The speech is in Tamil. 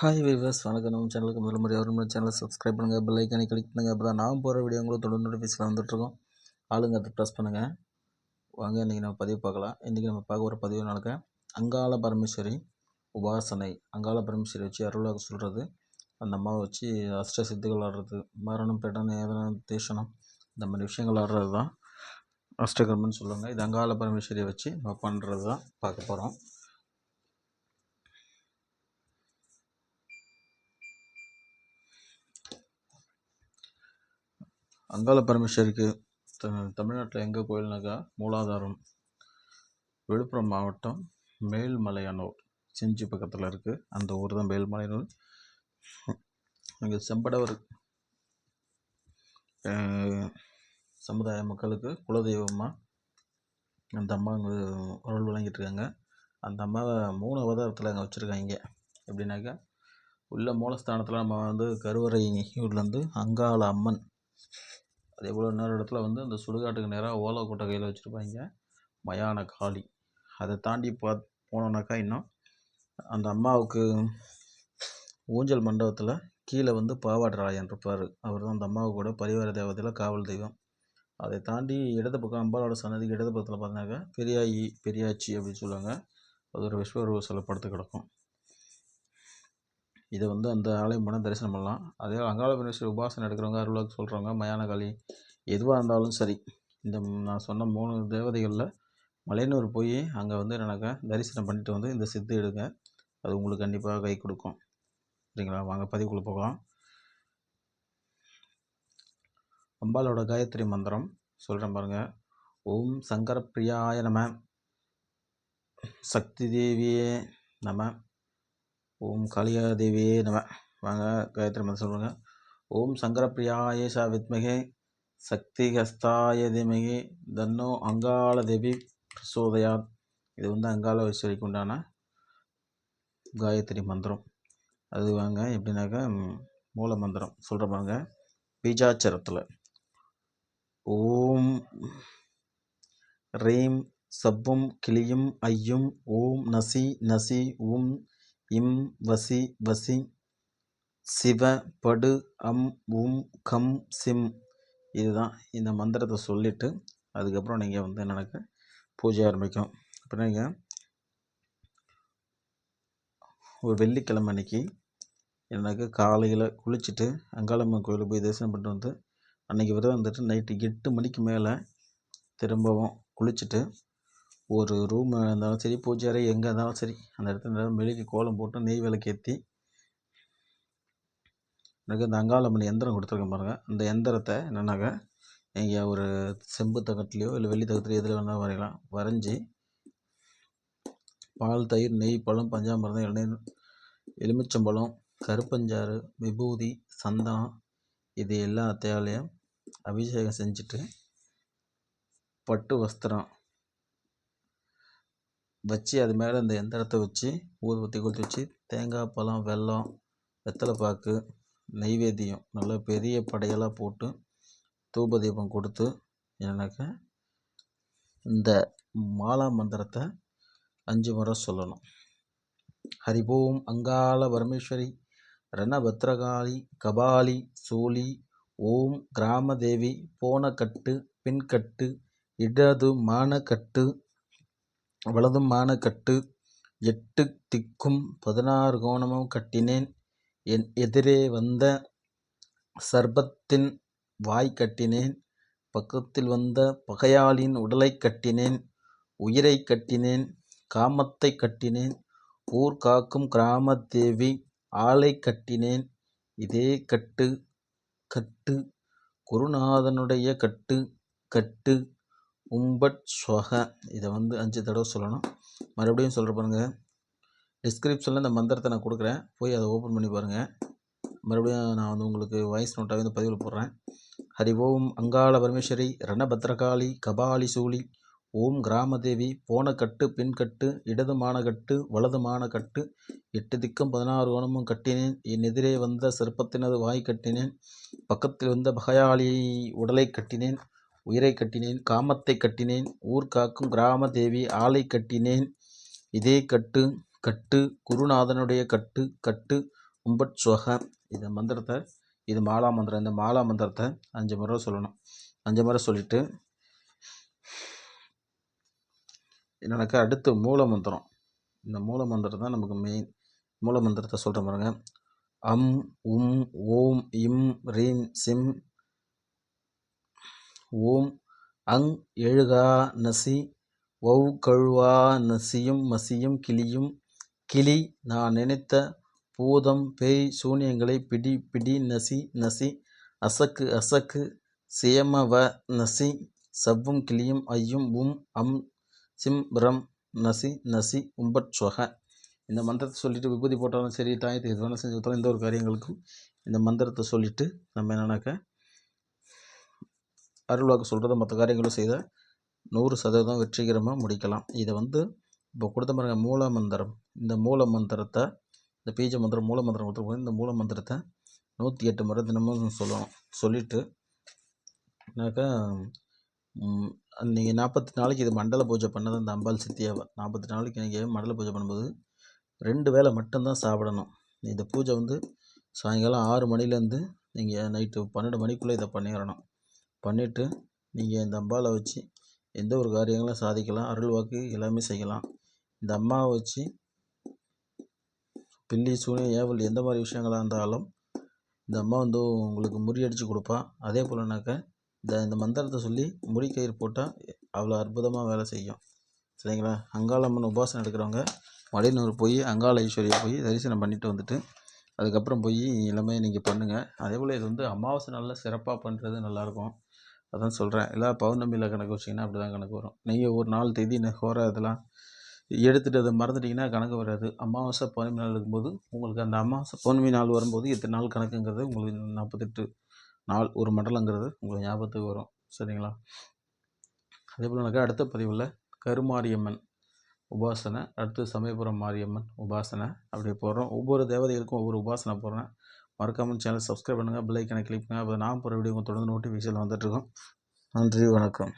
ஹாய் வீவர்ஸ் வணக்கம். நம்ம சேனலுக்கு முதல் முறை ஒரு முறை சேனலை சப்ஸ்கிரைப் பண்ணுங்கள் பெல் ஐக்கானே கிளிக் பண்ணுங்கள் அப்போ தான் நான் போகிற வீடியோ உங்களுக்கு தொடர்ந்து நோட்டிஃபிகேஷன் வந்துட்டுருக்கோம் ஆளுங்க அதை ப்ரெஸ் பண்ணுங்கள் வாங்க இன்றைக்கி நம்ம பதிவு பார்க்கலாம். இன்றைக்கி நம்ம பார்க்க ஒரு பதிவு நடக்க அங்காள பரமேஸ்வரி உபாசனை. அங்காள பரமேஸ்வரி வச்சு அருளாக சொல்கிறது அந்த அம்மாவை வச்சு அஷ்ட சித்துக்கள் ஆடுறது மரணம் பெடன் ஏதனம் தேசனம் இந்த மாதிரி விஷயங்கள் ஆடுறது தான் அஷ்டகர்மன்னு சொல்லுவாங்க. இது அங்காள பரமேஸ்வரியை வச்சு நம்ம பண்ணுறது தான் பார்க்க போகிறோம் அங்காள பரமேஸ்வரிக்கு த தமிழ்நாட்டில் எங்கே கோயில்னாக்கா மூலாதாரம் விழுப்புரம் மாவட்டம் மேல்மலையனூர் செஞ்சி பக்கத்தில் இருக்குது அந்த ஊர் தான் மேல்மலையனூர். அங்கே செம்படவர் சமுதாய மக்களுக்கு குலதெய்வமாக அந்த அம்மா அங்கே அருள் வழங்கிட்டு இருக்காங்க அந்த அம்மாவை மூணு அவதாரத்தில் அங்கே வச்சுருக்காங்க எப்படின்னாக்கா உள்ள மூலஸ்தானத்தில் நம்ம வந்து கருவறை ஊர்லேருந்து அங்காள அம்மன் அதே போல் இன்னொரு இடத்துல வந்து அந்த சுடுகாட்டுக்கு நேராக ஓலை கொட்டை கையில் வச்சுருப்பாங்க. மயான காளி. அதை தாண்டி பா போனோன்னாக்கா இன்னும் அந்த அம்மாவுக்கு ஊஞ்சல் மண்டபத்தில் கீழே வந்து பாவாடராயன் இருப்பார். அவர் தான் அந்த அம்மாவுக்கு கூட பரிவார தேவதையில் காவல் தெய்வம். அதை தாண்டி இடது பக்கம் அம்பாலோட சன்னதிக்கு இடது பக்கத்தில் பார்த்தினாக்கா பெரியாயி பெரியாச்சி அப்படின்னு சொல்லுவாங்க. அது ஒரு விஸ்வரூப சில படுத்து கிடக்கும். இதை வந்து அந்த ஆலயம் போனால் தரிசனம் பண்ணலாம். அதே அங்காள பரமேஸ்வரி உபாசனை எடுக்கிறவங்க அருளாக சொல்கிறவங்க மயானகாளி எதுவாக இருந்தாலும் சரி இந்த நான் சொன்ன மூணு தேவதைகளில் மலையனூர் போய் அங்கே வந்து என்னக்கா தரிசனம் பண்ணிட்டு வந்து இந்த சித்து எடுங்க. அது உங்களுக்கு கண்டிப்பாக கை கொடுக்கும். சரிங்களா? வாங்க பதிவுக்குள்ளே போகலாம். அம்பாலோட காயத்ரி மந்திரம். சொல்கிறேன் பாருங்கள் ஓம் சங்கர பிரியாய நம. சக்தி தேவியே நம. ஓம் காளியா தேவியே நம. வாங்க காயத்ரி மந்திரம் சொல்லுங்க. ஓம் சங்கரப்பிரியாய சா வித்மகே சக்தி ஹஸ்தாய தீமகி தன்னோ அங்காள தேவி பிரசோதயாத். இது வந்து அங்காள ஐஸ்வரிக்கு உண்டான காயத்ரி மந்திரம். அது வாங்க எப்படின்னாக்கா மூல மந்திரம். சொல்கிற பாருங்க. பீஜாச்சரத்தில். ஓம் ரீம் சப்பும் கிளியும் ஐயும் ஓம் நசி நசி உம் இம் வசி வசி சிவ படு அம் உம் கம் சிம். இதுதான் இந்த மந்திரத்தை சொல்லிவிட்டு அதுக்கப்புறம் நீங்கள் வந்து எனக்கு பூஜை ஆரம்பிக்கும். அப்புறம் நீங்கள் ஒரு வெள்ளிக்கிழமை அன்னைக்கு எனக்கு காலையில் குளிச்சுட்டு அங்காளம்மன் கோயிலுக்கு போய் தரிசனம் பண்ணிட்டு வந்து அன்றைக்கி விரதம் வந்துட்டு நைட்டு எட்டு மணிக்கு மேலே திரும்பவும் குளிச்சுட்டு ஒரு ரூம் இருந்தாலும் சரி பூஜை அறை எங்கே இருந்தாலும் சரி அந்த இடத்துல மெழுகி கோலம் போட்டு நெய் விளக்கேற்றி எனக்கு இந்த அங்காளம்மன் எந்திரம் கொடுத்துருக்கேன் பாருங்கள் அந்த எந்திரத்தை என்னென்னாக்கா நீங்கள் ஒரு செம்பு தகட்டிலையோ இல்லை வெள்ளி தகத்துலையோ எதில் வேணாலும் வரையலாம். வரைஞ்சி பால் தயிர் நெய் பழம் பஞ்சாமிர்தம் இளநீர் எலுமிச்சம்பழம் கருப்பஞ்சாறு விபூதி சந்தனம் இது எல்லாத்தையாலையும் அபிஷேகம் செஞ்சுட்டு பட்டு வஸ்திரம் வச்சு அது மேலே இந்த எந்திரத்தை வச்சு ஊதுபத்தி கொளுத்தி வச்சு தேங்காய் பழம் வெல்லம் வெத்தலை பாக்கு நெய்வேத்தியம் நல்ல பெரிய படையலாக போட்டு தூப தீபம் கொடுத்து எனக்கு இந்த மாலா மந்திரத்தை அஞ்சு முறை சொல்லணும். ஹரிபோம் அங்காள பரமேஸ்வரி ரணபத்ரகாளி கபாலி சூலி ஓம் கிராமதேவி போன கட்டு பின்கட்டு இடது மானக்கட்டு வலதுமான கட்டு எட்டு திக்கும் பதினாறு கோணமும் கட்டினேன். என் எதிரே வந்த சர்பத்தின் வாய் கட்டினேன். பக்கத்தில் வந்த பகையாளின் உடலை கட்டினேன். உயிரை கட்டினேன். காமத்தை கட்டினேன். ஊர் காக்கும் கிராமதேவி ஆளை கட்டினேன். இதே கட்டு கட்டு குருநாதனுடைய கட்டு கட்டு உம்பட் ஸ்வக இதை வந்து அஞ்சு தடவை சொல்லணும். மறுபடியும் சொல்கிற பாருங்கள் டிஸ்கிரிப்ஷனில் இந்த மந்திரத்தை நான் கொடுக்குறேன். போய் அதை ஓப்பன் பண்ணி பாருங்கள் மறுபடியும் நான் வந்து உங்களுக்கு வாய்ஸ் நோட்டாக இந்த பதிவில் போடுறேன். ஹரி ஓம் அங்காள பரமேஸ்வரி ரணபத்ரகாளி கபாலி சூழி ஓம் கிராமதேவி போனக்கட்டு பின்கட்டு கட்டு இடது மானகட்டு வலது மானகட்டு எட்டு திக்கும் பதினாறு கோணமும் கட்டினேன். என் எதிரே வந்த சிற்பத்தினது வாய் கட்டினேன். பக்கத்தில் வந்த பகையாளி உடலை கட்டினேன். உயிரை கட்டினேன் காமத்தை கட்டினேன் ஊர் காக்கும் கிராம தேவி ஆளை கட்டினேன். இதே கட்டு கட்டு குருநாதனுடைய கட்டு கட்டு உம்பட் சொக. இந்த மந்திரத்தை இது மாலா மந்திரம். இந்த மாலா மந்திரத்தை அஞ்சு முறை சொல்லணும். அஞ்சு முறை சொல்லிவிட்டு எனக்கு அடுத்து மூல மந்திரம். இந்த மூல மந்திரம் தான் நமக்கு மெயின் மூல மந்திரத்தை சொல்கிற பாருங்க. அம் உம் ஓம் இம் ரீம் சிம் ஓம் அங் எழுகா நசி ஒவ் கழுவா நசியும் மசியும் கிளியும் கிளி நான் நினைத்த பூதம் பேய் சூனியங்களை பிடி பிடி நசி நசி அசக்கு அசக்கு சியமவ நசி சவ்வும் கிளியும் ஐயும் உம் அம் சிம் பிரம் நசி நசி உம்பட் இந்த மந்திரத்தை சொல்லிட்டு விபூதி போட்டாலும் சரி தாயத்தை எது செஞ்சு கொடுத்தாலும் எந்த ஒரு காரியங்களுக்கும் இந்த மந்திரத்தை சொல்லிட்டு நம்ம என்னன்னாக்க அருள்வாக்கு சொல்கிறத மற்ற காரியங்களும் செய்த நூறு சதவீதம் வெற்றிகரமாக முடிக்கலாம். இதை வந்து இப்போ கொடுத்த பாருங்க மூல மந்திரம். இந்த மூல மந்திரத்தை இந்த பீஜ மந்திரம் மூல மந்திரம் கொடுத்துருக்கோம் இந்த மூல மந்திரத்தை நூற்றி எட்டு முறை தினமும் சொல்லணும். சொல்லிவிட்டு என்னாக்கா நீங்கள் நாற்பத்தி நாளைக்கு இது மண்டல பூஜை பண்ணது அந்த அம்பாள் சித்தியாவை. நாற்பத்தி நாளைக்கு நீங்கள் மண்டல பூஜை பண்ணும்போது ரெண்டு வேளை மட்டும்தான் சாப்பிடணும். இந்த பூஜை வந்து சாயங்காலம் ஆறு மணிலேருந்து நீங்கள் நைட்டு பன்னெண்டு மணிக்குள்ளே இதை பண்ணிடணும். பண்ணிவிட்டு நீங்கள் இந்த அம்பாவை வச்சு எந்த ஒரு காரியங்களும் சாதிக்கலாம். அருள் வாக்கு எல்லாமே செய்யலாம். இந்த அம்மாவை வச்சு பில்லி சூனியம் ஏவல் எந்த மாதிரி விஷயங்களாக இருந்தாலும் இந்த அம்மா வந்து உங்களுக்கு முறியடிச்சு கொடுப்பா. அதே போலனாக்க இந்த இந்த மந்திரத்தை சொல்லி முடிக்கயிறு போட்டால் அவ்வளோ அற்புதமாக வேலை செய்யும். சரிங்களா? அங்காளம்மன் உபாசனை எடுக்கிறவங்க மலையனூர் போய் அங்காள ஈஸ்வரியை போய் தரிசனம் பண்ணிட்டு வந்துட்டு அதுக்கப்புறம் போய் எல்லாமே நீங்கள் பண்ணுங்கள் அதே போல் இது வந்து அமாவாசை நாளில் சிறப்பாக பண்ணுறது நல்லாயிருக்கும் அதான் சொல்கிறேன் இல்லை பௌர்ணமியில் கணக்கு வச்சிங்கன்னா அப்படி தான் கணக்கு வரும். நீங்கள் ஒரு நாள் தேதி ஹோர இதெல்லாம் எடுத்துகிட்டு அதை மறந்துட்டிங்கன்னா கணக்கு வராது. அமாவாசை பௌர்ணமி நாள் இருக்கும்போது உங்களுக்கு அந்த அமாவாசை பௌர்ணமி நாள் வரும்போது எத்தனை நாள் கணக்குங்கிறது உங்களுக்கு நாற்பத்தெட்டு நாள் ஒரு மண்டலங்கிறது உங்களுக்கு ஞாபகத்துக்கு வரும். சரிங்களா? அதே போல் எனக்கு அடுத்த பதிவில் கருமாரியம்மன் உபாசனை அடுத்து சமயபுரம் மாரியம்மன் உபாசனை அப்படி போடுறோம். ஒவ்வொரு தேவதைகளுக்கும் ஒவ்வொரு உபாசனை போடுறேன். மறக்காமல் சேனல் சப்ஸ்கிரைப் பண்ணுங்கள் பெல் ஐக்கனை கிளிக் பண்ணுங்கள் அப்போ நான் போகிற வீடியோ தொடர்ந்து நோட்டிஃபிகேஷன் வந்துட்டுருக்கோம் நன்றி வணக்கம்.